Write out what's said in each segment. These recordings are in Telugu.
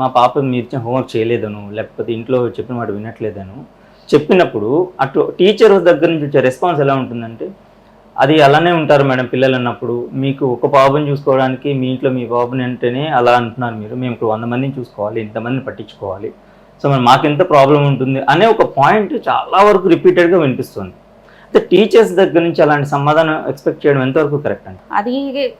మా పాప మీరు ఇచ్చిన హోంవర్క్ చేయలేదను లేకపోతే ఇంట్లో చెప్పిన మాట వినట్లేదను. చెప్పినప్పుడు అటు టీచర్ దగ్గర నుంచి వచ్చే రెస్పాన్స్ ఎలా ఉంటుందంటే అది అలానే ఉంటారు మేడం పిల్లలు అన్నప్పుడు మీకు ఒక బాబుని చూసుకోవడానికి మీ ఇంట్లో మీ బాబుని అంటేనే అలా అంటున్నారు మీరు మేము ఇప్పుడు వంద మందిని చూసుకోవాలి ఇంతమందిని పట్టించుకోవాలి. సో మరి మాకెంత ప్రాబ్లం ఉంటుంది అనే ఒక పాయింట్ చాలా వరకు రిపీటెడ్గా వినిపిస్తుంది. టీచర్స్ దగ్గర నుంచి అలాంటి సమాధానం ఎక్స్పెక్ట్ చేయడం ఎంతవరకు కరెక్ట్ అండి? అది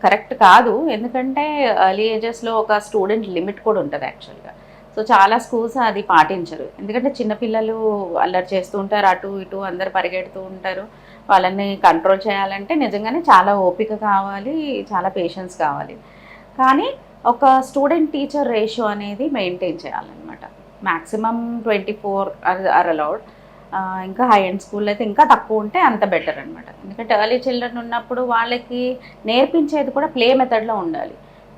కరెక్ట్ కాదు. ఎందుకంటే ఎర్లీ ఏజెస్లో ఒక స్టూడెంట్ లిమిట్ కూడా ఉంటుంది యాక్చువల్గా సో చాలా స్కూల్స్ అది పాటించరు. ఎందుకంటే చిన్నపిల్లలు అల్లరి చేస్తూ ఉంటారు అటు ఇటు అందరు పరిగెడుతూ ఉంటారు. వాళ్ళని కంట్రోల్ చేయాలంటే నిజంగానే చాలా ఓపిక కావాలి చాలా పేషెన్స్ కావాలి. కానీ ఒక స్టూడెంట్ టీచర్ రేషియో అనేది మెయింటైన్ చేయాలన్నమాట. Maximum twenty four are allowed ఇంకా హై అండ్ స్కూల్ అయితే ఇంకా తక్కువ ఉంటే అంత బెటర్ అనమాట ఎందుకంటే ఎర్లీ చిల్డ్రన్ ఉన్నప్పుడు వాళ్ళకి నేర్పించేది కూడా ప్లే మెథడ్లో ఉండాలి.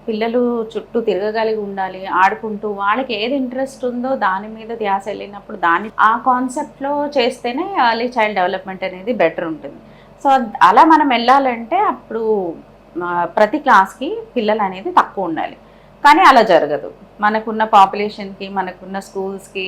పిల్లలు చుట్టూ తిరగగలిగి ఉండాలి ఆడుకుంటూ వాళ్ళకి ఏది ఇంట్రెస్ట్ ఉందో దాని మీద ధ్యాస వెళ్ళినప్పుడు దాని ఆ కాన్సెప్ట్లో చేస్తేనే ఎర్లీ చైల్డ్ డెవలప్మెంట్ అనేది బెటర్ ఉంటుంది. సో అలా మనం వెళ్ళాలంటే అప్పుడు ప్రతి క్లాస్కి పిల్లలు అనేది తక్కువ ఉండాలి. కానీ అలా జరగదు. మనకున్న పాపులేషన్కి మనకున్న స్కూల్స్కి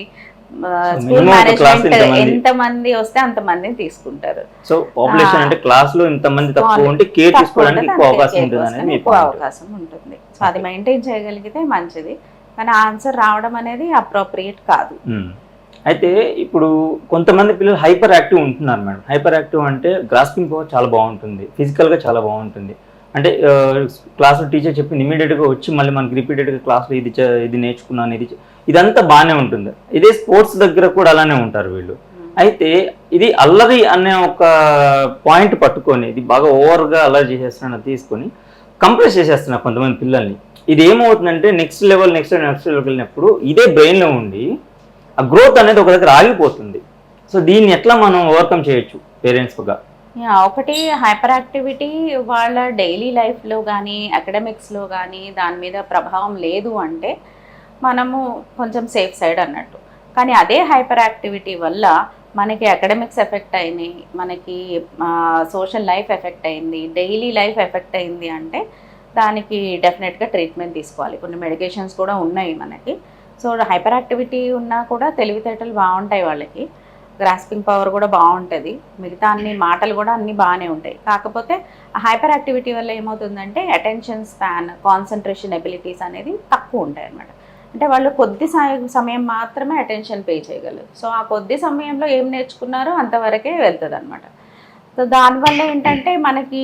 స్కూల్ మేనేజ్మెంట్ ఇంతమంది. ఎంతమంది వస్తే అంతమందిని తీసుకుంటారు. సో పాపులేషన్ అంటే క్లాస్లో ఇంతమంది తక్కువ ఉంటే కేర్ తీసుకోవడానికి ఎక్కువ అవకాశం ఉంటుంది ఎక్కువ అవకాశం ఉంటుంది. సో అది మెయింటైన్ చేయగలిగితే మంచిది. కానీ ఆన్సర్ రావడం అనేది అప్రోప్రియేట్ కాదు. అయితే ఇప్పుడు కొంతమంది పిల్లలు హైపర్ యాక్టివ్ ఉంటున్నారు మేడం. హైపర్ యాక్టివ్ అంటే గ్రాస్పింగ్ పవర్ చాలా బాగుంటుంది. ఫిజికల్గా చాలా బాగుంటుంది. అంటే క్లాస్ టీచర్ చెప్పింది ఇమీడియట్గా వచ్చి మళ్ళీ మనకి రిపీటెడ్గా క్లాస్లో ఇది ఇది నేర్చుకున్నాను ఇది ఇదంతా బాగానే ఉంటుంది. ఇదే స్పోర్ట్స్ దగ్గర కూడా అలానే ఉంటారు వీళ్ళు. అయితే ఇది అల్లరి అనే ఒక పాయింట్ పట్టుకొని ఇది బాగా ఓవర్గా అల్లరి చేసేస్తున్నా తీసుకొని కంప్రెస్ చేసేస్తున్నారు కొంతమంది పిల్లల్ని. ఇది ఏమవుతుందంటే నెక్స్ట్ లెవెల్ నెక్స్ట్ నెక్స్ట్ లెవెల్కి వెళ్ళినప్పుడు ఇదే బ్రెయిన్లో ఉండి ఆ గ్రోత్ అనేది ఒక దగ్గర ఆగిపోతుంది. సో దీన్ని ఎట్లా మనం ఓవర్కమ్ చేయొచ్చు పేరెంట్స్గా? యా, ఒకటి హైపర్ యాక్టివిటీ వాళ్ళ డైలీ లైఫ్లో కానీ అకాడమిక్స్లో కానీ దాని మీద ప్రభావం లేదు అంటే మనము కొంచెం సేఫ్ సైడ్ అన్నట్టు. కానీ అదే హైపర్ యాక్టివిటీ వల్ల మనకి అకాడమిక్స్ ఎఫెక్ట్ అయినాయి మనకి సోషల్ లైఫ్ ఎఫెక్ట్ అయింది డైలీ లైఫ్ ఎఫెక్ట్ అయింది అంటే దానికి డెఫినెట్గా ట్రీట్మెంట్ తీసుకోవాలి. కొన్ని మెడికేషన్స్ కూడా ఉన్నాయి మనకి. సో హైపర్ యాక్టివిటీ ఉన్నా కూడా తెలివితేటలు బాగుంటాయి వాళ్ళకి. గ్రాస్పింగ్ పవర్ కూడా బాగుంటుంది. మిగతా అన్ని మాటలు కూడా అన్ని బాగానే ఉంటాయి. కాకపోతే హైపర్ యాక్టివిటీ వల్ల ఏమవుతుందంటే అటెన్షన్ స్పాన్ కాన్సన్ట్రేషన్ ఎబిలిటీస్ అనేది తక్కువ ఉంటాయి అన్నమాట అంటే వాళ్ళు కొద్ది సమయం మాత్రమే అటెన్షన్ పే చేయగలరు. సో ఆ కొద్ది సమయంలో ఏం నేర్చుకున్నారో అంతవరకే వెళ్తుంది అనమాట సో దానివల్ల ఏంటంటే మనకి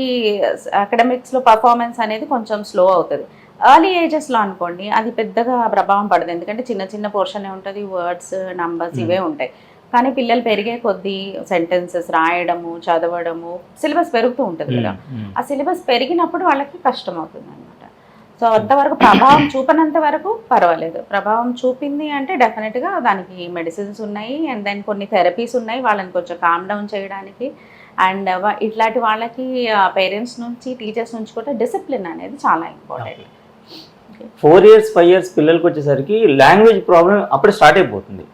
అకాడమిక్స్లో పర్ఫార్మెన్స్ అనేది కొంచెం స్లో అవుతుంది. ఎర్లీ ఏజెస్లో అనుకోండి అది పెద్దగా ప్రభావం పడదు. ఎందుకంటే చిన్న చిన్న పోర్షనే ఉంటుంది. వర్డ్స్ నంబర్స్ ఇవే ఉంటాయి. కానీ పిల్లలు పెరిగే కొద్దీ సెంటెన్సెస్ రాయడము చదవడము సిలబస్ పెరుగుతూ ఉంటుంది కదా. ఆ సిలబస్ పెరిగినప్పుడు వాళ్ళకి కష్టం అవుతుంది అనమాట సో అంతవరకు ప్రభావం చూపనంత వరకు పర్వాలేదు. ప్రభావం చూపింది అంటే డెఫినెట్గా దానికి మెడిసిన్స్ ఉన్నాయి అండ్ దెన్ కొన్ని థెరపీస్ ఉన్నాయి వాళ్ళని కొంచెం కామ్ డౌన్ చేయడానికి. అండ్ ఇట్లాంటి వాళ్ళకి పేరెంట్స్ నుంచి టీచర్స్ నుంచి కూడా డిసిప్లిన్ అనేది చాలా important. Four years five years పిల్లలకి వచ్చేసరికి లాంగ్వేజ్ ప్రాబ్లం అప్పుడే స్టార్ట్ అయిపోతుంది.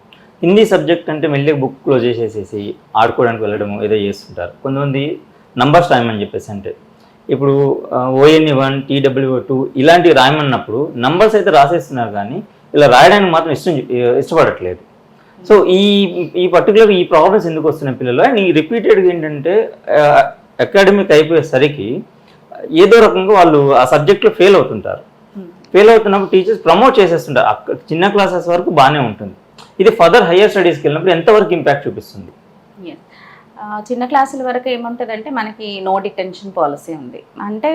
హిందీ సబ్జెక్ట్ అంటే మెల్లిగా బుక్ క్లోజ్ చేసేసేసి ఆడుకోవడానికి వెళ్ళడము ఏదో చేస్తుంటారు. కొంతమంది నంబర్స్ రాయమని చెప్పేసి అంటే. ఇప్పుడు ఓఎన్ఈ వన్ టీడబ్ల్యూ టూ ఇలాంటివి రాయమన్నప్పుడు నంబర్స్ అయితే రాసేస్తున్నారు కానీ ఇలా రాయడానికి మాత్రం ఇష్టం ఇష్టపడట్లేదు. సో ఈ ఈ పర్టికులర్ ఈ ప్రాబ్లమ్స్ ఎందుకు వస్తున్నాయి పిల్లలు అండ్ ఈ రిపీటెడ్గా ఏంటంటే అకాడమిక్ అయిపోయేసరికి ఏదో రకంగా వాళ్ళు ఆ సబ్జెక్ట్లో ఫెయిల్ అవుతుంటారు. ఫెయిల్ అవుతున్నప్పుడు టీచర్స్ ప్రమోట్ చేసేస్తుంటారు. చిన్న క్లాసెస్ వరకు బాగానే ఉంటుంది. ఇది ఫర్దర్ హయ్యర్ స్టడీస్కి వెళ్ళినప్పుడు ఎంతవరకు ఇంపాక్ట్ చూపిస్తుంది? చిన్న క్లాసుల వరకు ఏముంటుందంటే మనకి నో డిటెన్షన్ పాలసీ ఉంది. అంటే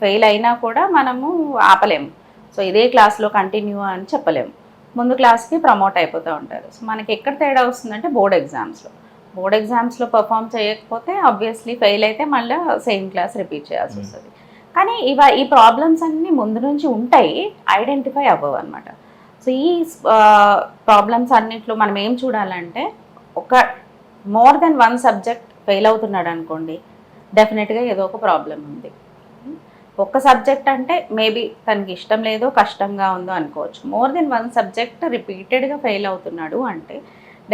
ఫెయిల్ అయినా కూడా మనము ఆపలేము సో ఇదే క్లాస్లో కంటిన్యూ అని చెప్పలేము ముందు క్లాస్కి ప్రమోట్ అయిపోతూ ఉంటారు. సో మనకి ఎక్కడ తేడా వస్తుందంటే బోర్డ్ ఎగ్జామ్స్లో బోర్డ్ ఎగ్జామ్స్లో పర్ఫామ్ చేయకపోతే ఆబ్వియస్లీ ఫెయిల్ అయితే మళ్ళీ సేమ్ క్లాస్ రిపీట్ చేయాల్సి వస్తుంది. కానీ ఇవ ఈ ప్రాబ్లమ్స్ అన్నీ ముందు నుంచి ఉంటాయి ఐడెంటిఫై అవ్వవు అనమాట సో ప్రాబ్లమ్స్ అన్నిట్లో మనం ఏం చూడాలంటే ఒక more than one subject fail అవుతున్నాడు అనుకోండి డెఫినెట్గా ఏదో ఒక ప్రాబ్లం ఉంది. ఒక్క సబ్జెక్ట్ అంటే మేబీ తనకి ఇష్టం లేదో కష్టంగా ఉందో అనుకోవచ్చు. మోర్ దెన్ వన్ సబ్జెక్ట్ రిపీటెడ్గా ఫెయిల్ అవుతున్నాడు అంటే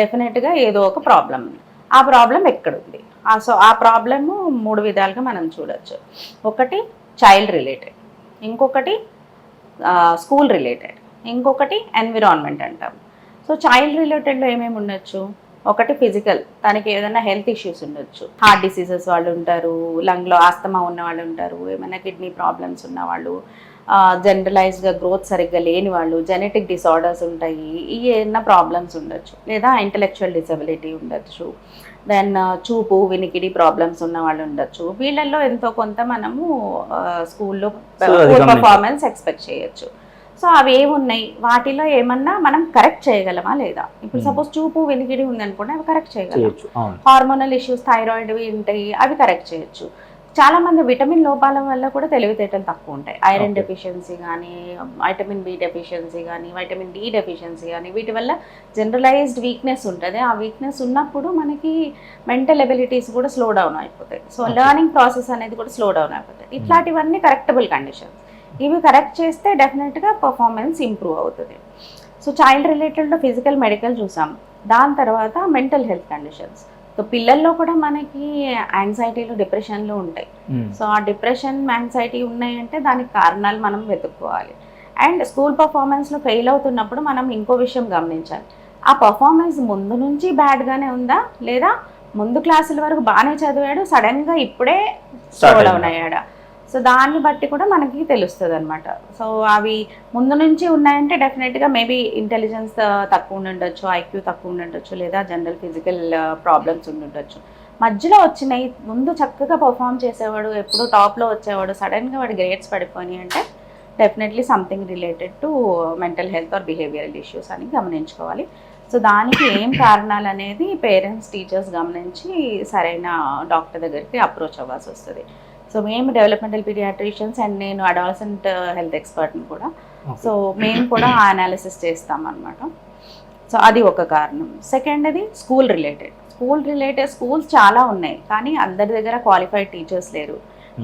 డెఫినెట్గా ఏదో ఒక ప్రాబ్లం ఉంది. ఆ ప్రాబ్లం ఎక్కడుంది? ఆ సో ఆ ప్రాబ్లము మూడు విధాలుగా మనం చూడొచ్చు. ఒకటి చైల్డ్ రిలేటెడ్ ఇంకొకటి స్కూల్ రిలేటెడ్ ఇంకొకటి ఎన్విరాన్మెంట్ అంటాం సో చైల్డ్ రిలేటెడ్లో ఏమేమి ఉండొచ్చు? ఒకటి ఫిజికల్ తనకి ఏదైనా హెల్త్ ఇష్యూస్ ఉండొచ్చు. హార్ట్ డిసీజెస్ వాళ్ళు ఉంటారు లంగ్లో ఆస్తమా ఉన్న వాళ్ళు ఉంటారు ఏమైనా కిడ్నీ ప్రాబ్లమ్స్ ఉన్న వాళ్ళు జనరలైజ్గా గ్రోత్ సరిగ్గా లేని వాళ్ళు జెనెటిక్ డిసార్డర్స్ ఉంటాయి ఈ ఏదైనా ప్రాబ్లమ్స్ ఉండొచ్చు. లేదా ఇంటలెక్చువల్ డిసబిలిటీ ఉండొచ్చు. దెన్ చూపు వినికిడి ప్రాబ్లమ్స్ ఉన్న వాళ్ళు ఉండొచ్చు. వీళ్ళల్లో ఎంతో కొంత మనము స్కూల్లో. పర్ఫార్మెన్స్ ఎక్స్పెక్ట్ చేయొచ్చు. సో అవి ఏమున్నాయి? వాటిలో ఏమన్నా మనం కరెక్ట్ చేయగలమా లేదా? ఇప్పుడు Hmm. సపోజ్ చూపు వినికిడి ఉందనుకోండి అవి కరెక్ట్ చేయగలం హార్మోనల్ ఇష్యూస్ థైరాయిడ్ ఉంటాయి అవి కరెక్ట్ చేయొచ్చు. చాలా మంది విటమిన్ లోపాల వల్ల కూడా తెలివితేటలు తక్కువ ఉంటాయి. ఐరన్. డెఫిషియన్సీ కానీ వైటమిన్ బి డెఫిషియన్సీ కానీ వైటమిన్ డి డెఫిషియన్సీ కానీ వీటి వల్ల జనరలైజ్డ్ వీక్నెస్ ఉంటుంది. ఆ వీక్నెస్ ఉన్నప్పుడు మనకి మెంటల్ ఎబిలిటీస్ కూడా స్లో డౌన్ అయిపోతాయి. సో. లెర్నింగ్ ప్రాసెస్ అనేది కూడా స్లో డౌన్ అయిపోతాయి. ఇట్లాంటివన్నీ కరెక్టబుల్ కండిషన్స్ ఇవి కరెక్ట్ చేస్తే డెఫినెట్గా పర్ఫార్మెన్స్ ఇంప్రూవ్ అవుతుంది. సో చైల్డ్ రిలేటెడ్లో ఫిజికల్ మెడికల్ చూసాం. దాని తర్వాత మెంటల్ హెల్త్ కండిషన్స్ సో పిల్లల్లో కూడా మనకి యాంగ్జైటీలు డిప్రెషన్లు ఉంటాయి. సో ఆ డిప్రెషన్ యాంగ్జైటీ ఉన్నాయంటే దానికి కారణాలు మనం వెతుక్కోవాలి. అండ్ స్కూల్ పర్ఫార్మెన్స్లో ఫెయిల్ అవుతున్నప్పుడు మనం ఇంకో విషయం గమనించాలి. ఆ పర్ఫార్మెన్స్ ముందు నుంచి బ్యాడ్గానే ఉందా? లేదా ముందు క్లాసుల వరకు బాగానే చదివాడు సడన్గా ఇప్పుడే స్లో? డౌన్ అయ్యాడా? సో దాన్ని బట్టి కూడా మనకి తెలుస్తుంది అనమాట సో అవి ముందు నుంచి ఉన్నాయంటే డెఫినెట్గా మేబీ ఇంటెలిజెన్స్ తక్కువ ఉండొచ్చు ఐక్యూ తక్కువ ఉండొచ్చు లేదా జనరల్ ఫిజికల్ ప్రాబ్లమ్స్ ఉండుండొచ్చు. మధ్యలో వచ్చినాయి ముందు చక్కగా పర్ఫామ్ చేసేవాడు ఎప్పుడు టాప్లో వచ్చేవాడు సడన్గా వాడి గ్రేడ్స్ పడిపోయినాయి అంటే definitely something related to mental health or behavioural issues అని గమనించుకోవాలి. సో దానికి ఏం కారణాలు అనేది పేరెంట్స్ టీచర్స్ గమనించి సరైన డాక్టర్ దగ్గరికి అప్రోచ్ అవ్వాల్సి వస్తుంది. సో మేము డెవలప్మెంటల్ పీడియాట్రిషియన్స్ అండ్ నేను అడాలసెంట్ హెల్త్ ఎక్స్పర్ట్ని కూడా. సో మేము కూడా ఆ అనాలిసిస్ చేస్తాం అనమాట సో అది ఒక కారణం. సెకండ్ అది school related school related schools చాలా ఉన్నాయి. కానీ అందరి దగ్గర క్వాలిఫైడ్ టీచర్స్ లేరు.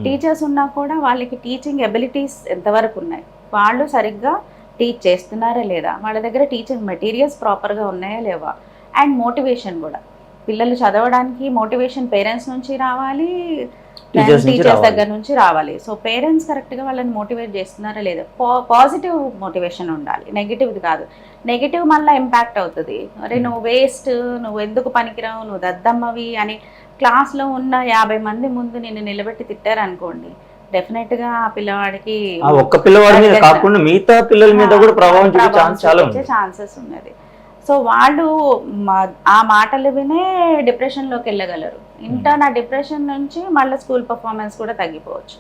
టీచర్స్ ఉన్నా కూడా వాళ్ళకి టీచింగ్ ఎబిలిటీస్ ఎంతవరకు ఉన్నాయి? వాళ్ళు సరిగ్గా టీచ్ చేస్తున్నారా లేదా? వాళ్ళ దగ్గర టీచింగ్ మెటీరియల్స్ ప్రాపర్గా ఉన్నాయా లేవా? అండ్ మోటివేషన్ కూడా. పిల్లలు చదవడానికి మోటివేషన్ పేరెంట్స్ నుంచి రావాలి టీచర్స్. దగ్గర నుంచి రావాలి. సో పేరెంట్స్ కరెక్ట్గా వాళ్ళని మోటివేట్ చేస్తున్నారా లేదా? పాజిటివ్ మోటివేషన్ ఉండాలి. నెగిటివ్ది కాదు. నెగిటివ్ మళ్ళీ ఇంపాక్ట్ అవుతుంది. అరే నువ్వు వేస్ట్ నువ్వు ఎందుకు పనికిరావు నువ్వు దద్దమ్మవి అని క్లాస్లో ఉన్న యాభై మంది ముందు నిన్ను నిలబెట్టి తిట్టారనుకోండి డెఫినెట్గా ఆ పిల్లవాడికి ఒక్క పిల్లవాడి మీద కాకుండా మిగతా పిల్లల మీద కూడా ప్రభావం చూపే ఛాన్స్ చాలా ఛాన్సెస్ ఉన్నది. సో వాళ్ళు ఆ మాటలు వినే డిప్రెషన్లోకి వెళ్ళగలరు. ఇంటర్ ఆ డిప్రెషన్ నుంచి మళ్ళీ స్కూల్ పర్ఫార్మెన్స్ కూడా తగ్గిపోవచ్చు.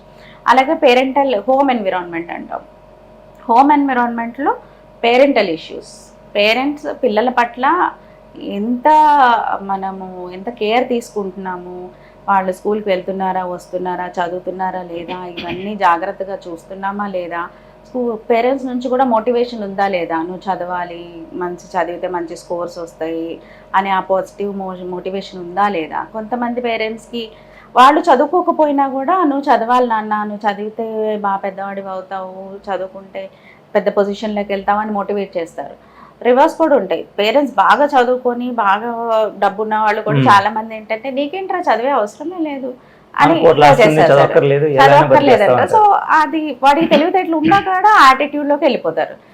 అలాగే పేరెంటల్ హోమ్ ఎన్విరాన్మెంట్ అంటాం. హోమ్ ఎన్విరాన్మెంట్లో పేరెంటల్ ఇష్యూస్ పేరెంట్స్ పిల్లల పట్ల ఎంత మనము ఎంత కేర్ తీసుకుంటున్నాము? వాళ్ళు స్కూల్కి వెళ్తున్నారా వస్తున్నారా చదువుతున్నారా లేదా? ఇవన్నీ జాగ్రత్తగా చూస్తున్నామా లేదా? పేరెంట్స్ నుంచి కూడా మోటివేషన్ ఉందా లేదా? నువ్వు చదవాలి మంచి చదివితే మంచి స్కోర్స్ వస్తాయి అనే ఆ పాజిటివ్ మో మోటివేషన్ ఉందా లేదా? కొంతమంది పేరెంట్స్కి వాళ్ళు చదువుకోకపోయినా కూడా నువ్వు చదవాలి నాన్న నువ్వు చదివితే బాగా పెద్దవాడివి అవుతావు చదువుకుంటే పెద్ద పొజిషన్లోకి వెళ్తావు అని మోటివేట్ చేస్తారు. రివర్స్ కూడా ఉంటాయి. పేరెంట్స్ బాగా చదువుకొని బాగా డబ్బు ఉన్న వాళ్ళు కూడా. చాలా మంది ఏంటంటే నీకేంట్రా చదివే అవసరమే లేదు. అని చదవక్కర్లేదంట. సో అది వాడికి తెలివితేటలు ఉన్నా కూడా యాటిట్యూడ్లోకి వెళ్ళిపోతారు.